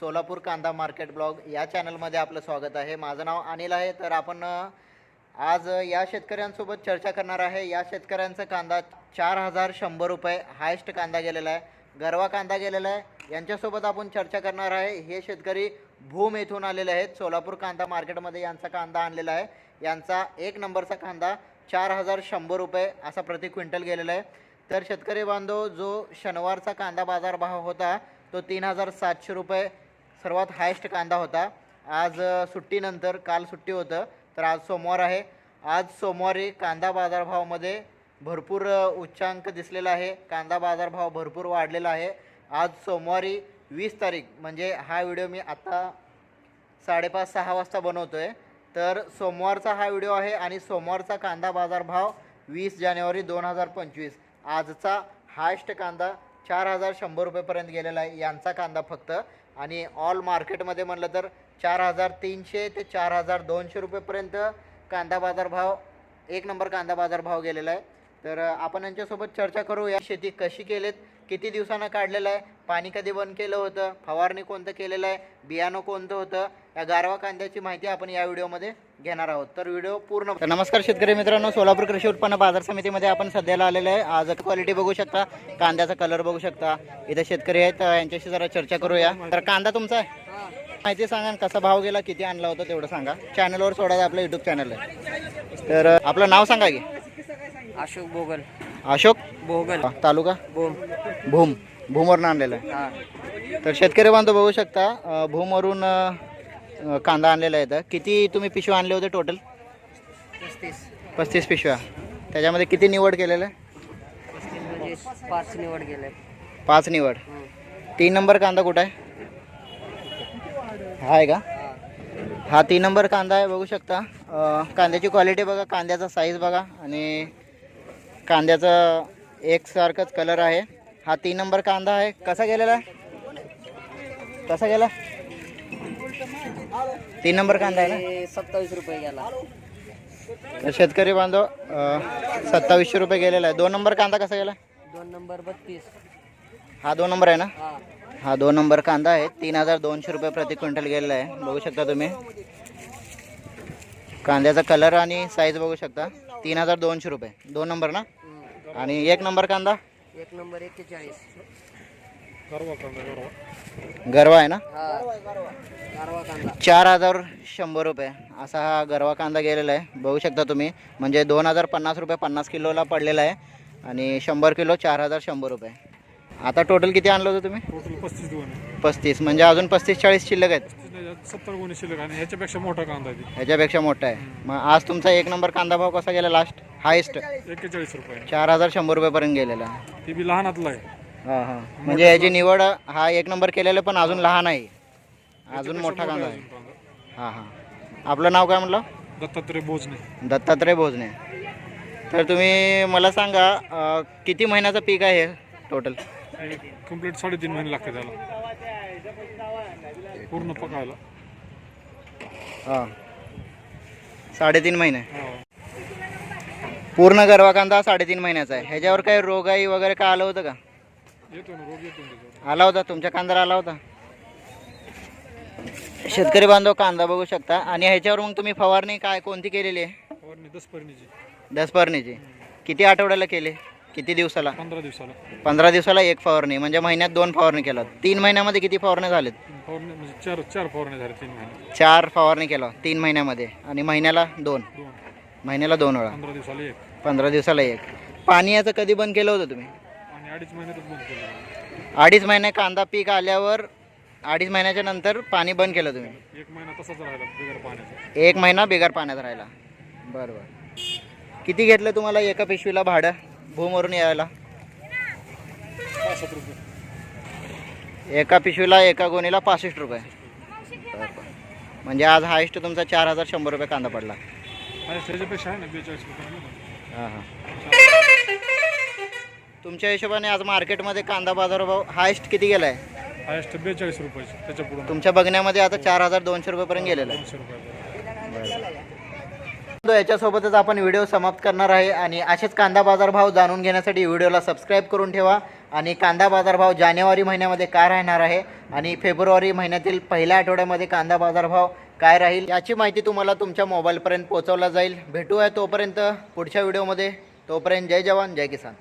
सोलापूर कांदा market blog या चॅनलमध्ये आपलं स्वागत आहे. माझं नाव अनिल आहे. तर आपण आज या शेतकऱ्यांसोबत चर्चा करणार आहे. या शेतकऱ्यांचा कांदा चार हजार शंभर रुपये हायस्ट कांदा गेलेला आहे. गरवा कांदा गेलेला आहे. यांच्यासोबत आपण चर्चा करणार आहे. हे शेतकरी भूम येथून आलेले आहेत. सोलापूर कांदा मार्केटमध्ये यांचा कांदा आणलेला आहे. यांचा एक नंबरचा कांदा चार हजार शंभर रुपये असा प्रति क्विंटल गेलेला आहे. तर शेतकरी बांधव जो शनिवारचा कांदा बाजार भाव होता तो तीन हजार सातशे रुपये सर्वात हायेस्ट कांदा होता. आज सुट्टीनंतर काल सुट्टी होतं तर आज सोमवार आहे. आज सोमवारी कांदा बाजारभावामध्ये भरपूर उच्चांक दिसलेला आहे. कांदा बाजारभाव भरपूर वाढलेला आहे. आज सोमवारी वीस तारीख म्हणजे हा व्हिडिओ मी आत्ता साडेपाच सहा वाजता बनवतो आहे तर सोमवारचा हा व्हिडिओ आहे आणि सोमवारचा कांदा बाजार भाव वीस जानेवारी दोन हजार पंचवीस. आजचा हायस्ट कांदा चार हजार शंभर रुपयेपर्यंत गेलेला आहे यांचा कांदा फक्त. आणि ऑल मार्केटमध्ये म्हणलं तर चार हजार तीनशे ते चार हजार दोनशे रुपयेपर्यंत कांदा बाजार भाव एक नंबर कांदा बाजार भाव गेलेला आहे. तर आपण यांच्यासोबत चर्चा करू या शेती कशी केलेत? किती दिवसानं काढलेलं आहे? पाणी कधी बंद केलं होतं? फवारणी कोणतं केलेलं आहे? बियाणं कोणतं होतं? या गारवा कांद्याची माहिती आपण या व्हिडिओमध्ये घेणार आहोत. तर व्हिडिओ पूर्ण तर नमस्कार शेतकरी मित्रांनो सोलापूर कृषी उत्पन्न बाजार समितीमध्ये आपण सध्याला आलेलो आहे. आज क्वालिटी बघू शकता कांद्याचा कलर बघू शकता. इथे शेतकरी आहेत यांच्याशी जरा चर्चा करूया. तर कांदा तुमचा आहे? माहिती सांगा ना कसा भाव गेला किती आणला होता तेवढं सांगा. चॅनलवर सोडायचं आपलं युट्यूब चॅनल आहे. तर आपलं नाव सांगा की. अशोक बोगल अशोक? बोगल तालुका? बोम भूम. भूमवरून आणलेलं आहे. हा. तर शेतकरी बांधव बघू शकता भूमवरून कांदा आणलेला आहे इथं. किती तुम्ही पिशव्या आणले होते टोटल पस्तीस. पस्तीस पिशव्या. त्याच्यामध्ये किती निवड केलेलं आहे? म्हणजे पाच निवड गेले. पाच निवड. तीन नंबर कांदा कुठं आहे? हा आहे का? हा. तीन नंबर कांदा आहे बघू शकता. कांद्याची क्वालिटी बघा कांद्याचा साईज बघा आणि कांद्याचं एकसारखंच कलर आहे. हा तीन नंबर कांदा आहे. कसा गेलेला? कसा गेला? तीन नंबर कांदा आहे ना? सत्तावीस रुपये गेला. शेतकरी बांधव सत्तावीसशे रुपये गेलेला आहे. दोन नंबर कांदा कसा गेला? दोन नंबर बत्तीस. हा दोन नंबर आहे ना? हा. दोन नंबर कांदा आहे. तीन हजार दोनशे रुपये प्रति क्विंटल गेलेला आहे. बघू शकता तुम्ही. कांद्याचा कलर आणि साईज बघू शकता. तीन हजार दोनशे रुपये. दोन नंबर ना. आणि एक नंबर कांदा? एक नंबर एक्केचाळीस. गरवा आहे ना? हा. गारवा कांदा. चार हजार शंभर रुपये. असा हा गरवा कांदा गेलेला आहे. बघू शकता तुम्ही. म्हणजे दोन हजार पन्नास रुपये पन्नास किलोला पडलेला आहे. आणि शंभर किलो चार हजार शंभर रुपये. आता टोटल किती आणलं होतं तुम्ही? टोटल पस्तीस दोन. पस्तीस. म्हणजे अजून पस्तीस चाळीस शिल्लक आहेत. सत्तर गुन्हे शिल्लक आणि ह्याच्यापेक्षा मोठा कांदा आहे ह्याच्यापेक्षा मोठा आहे. मग आज तुमचा एक नंबर कांदा भाव कसा गेला लास्ट हायेस्ट. एक्केचाळीस रुपये. चार हजार शंभर रुपयेपर्यंत गेलेला. आहे ती बी लहानातला आहे. हां हां. म्हणजे याची निवड हा एक नंबर केलेला पण अजून लहान आहे. अजून मोठा कांदा आहे. हां हां. आपलं नाव काय म्हटलं? दत्तात्रय भोजने. दत्तात्रय भोजने. तर तुम्ही मला सांगा अं, किती महिन्याचं पीक आहे टोटल कंप्लीट साडेतीन महिने लागते त्याला. पूर्ण पकायला. हां. साडेतीन महिने. हो. पूर्ण गरवा कांदा साडेतीन महिन्याचा आहे. ह्याच्यावर काही रोगाई वगैरे काय आलं होतं का? आला होता? तुमच्या कांद्याला आला होता? शेतकरी बांधव कांदा बघू शकता. आणि ह्याच्यावर मग तुम्ही फवारणी काय कोणती केलेली आहे? दसपर्णीची. किती आठवड्याला केली? किती दिवसाला? पंधरा दिवसाला. पंधरा दिवसाला एक फवारणी. म्हणजे महिन्यात दोन फवारणी केलं तीन महिन्यामध्ये किती फवारणी झालेत? म्हणजे चार चार फवारणी झाल्या तीन महिने. चार फवारणी केलं तीन महिन्यामध्ये. आणि महिन्याला दोन. महिन्याला दोन वेळा. पंधरा दिवसाला एक. पंधरा दिवसाला एक. पाणी याचं कधी बंद केलं होतं तुम्ही? आणि अडीच महिन्यातच बंद केलं अडीच महिने कांदा पीक आल्यावर अडीच महिन्याच्या नंतर पाणी बंद केलं तुम्ही? एक महिना तसाच राहिला बिगर पाण्याचा. एक महिना बिगार पाण्यात राहिला. बरं बरं. किती घेतलं तुम्हाला एका पिशवीला भाडं? भूमवरून यायला? पासष्ट रुपये. एका पिशवीला एका गोणीला पासष्ट रुपये. बरं बरं. म्हणजे आज हायस्ट तुमचा चार हजार शंभर रुपये कांदा पडला. त्याच्यापेक्षा आहे ना बेचाळीस रुपये हां हां. तुमच्या हिशोबाने आज मार्केटमध्ये कांदा बाजारभाव हायस्ट किती गेला आहे हायस्ट बेचाळीस रुपयाचे त्याच्या पुढून तुमच्या बघण्यामध्ये आता चार हजार दोनशे रुपयेपर्यंत गेलेला आहे. दोनशे रुपये. तो याच्यासोबतच आपण व्हिडिओ समाप्त करणार आहे आणि असेच कांदा बाजार भाव जाणून घेण्यासाठी व्हिडिओला सबस्क्राईब करून ठेवा आणि कांदा बाजारभाव जानेवारी महिन्यामध्ये काय राहणार आहे आणि फेब्रुवारी महिन्यातील पहिल्या आठवड्यामध्ये कांदा बाजारभाव काय राहील याची माहिती तुम्हाला तुमच्या मोबाईलपर्यंत पोहोचवला जाईल. भेटूया तोपर्यंत पुढच्या व्हिडिओमध्ये. तोपर्यंत जय जवान जय किसान.